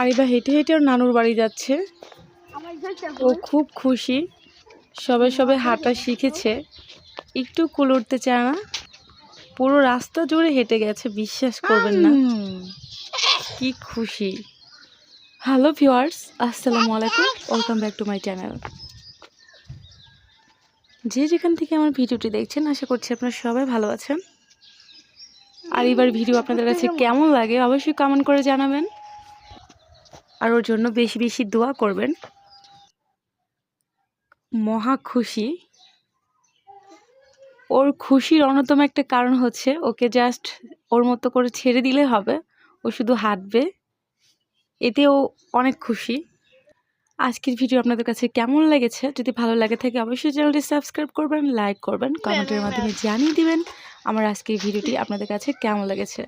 আরিবা হেঁটে হেঁটে ওর নানুর বাড়ি যাচ্ছে। ও খুব খুশি। সবে সবে হাঁটা শিখেছে। একটু কুল উঠতে চায় না। পুরো রাস্তা জুড়ে হেঁটে গেছে, বিশ্বাস করবেন না। কি খুশি। হ্যালো ভিউয়ার্স, আসসালামু আলাইকুম। Welcome back to my channel. যে যেখান থেকে আমার ভিডিওটি দেখছেন, আশা করছি আপনারা সবাই ভালো আছেন। আর এবার ভিডিও আপনাদের কাছে কেমন লাগে, অবশ্যই কমেন্ট করে জানাবেন। আর ওর জন্য বেশি বেশি দোয়া করবেন। মহা খুশি। ওর খুশির অন্যতম একটা কারণ হচ্ছে ওকে জাস্ট ওর মতো করে ছেড়ে দিলে হবে। ও শুধু হাঁটবে। এতে ও অনেক খুশি। আজকের ভিডিও আপনাদের কাছে কেমন লেগেছে? যদি ভালো লাগে থাকে অবশ্যই চ্যানেলটি সাবস্ক্রাইব করবেন, লাইক করবেন, কমেন্টের মাধ্যমে জানিয়ে দিবেন আমার আজকের ভিডিওটি আপনাদের কাছে কেমন লেগেছে?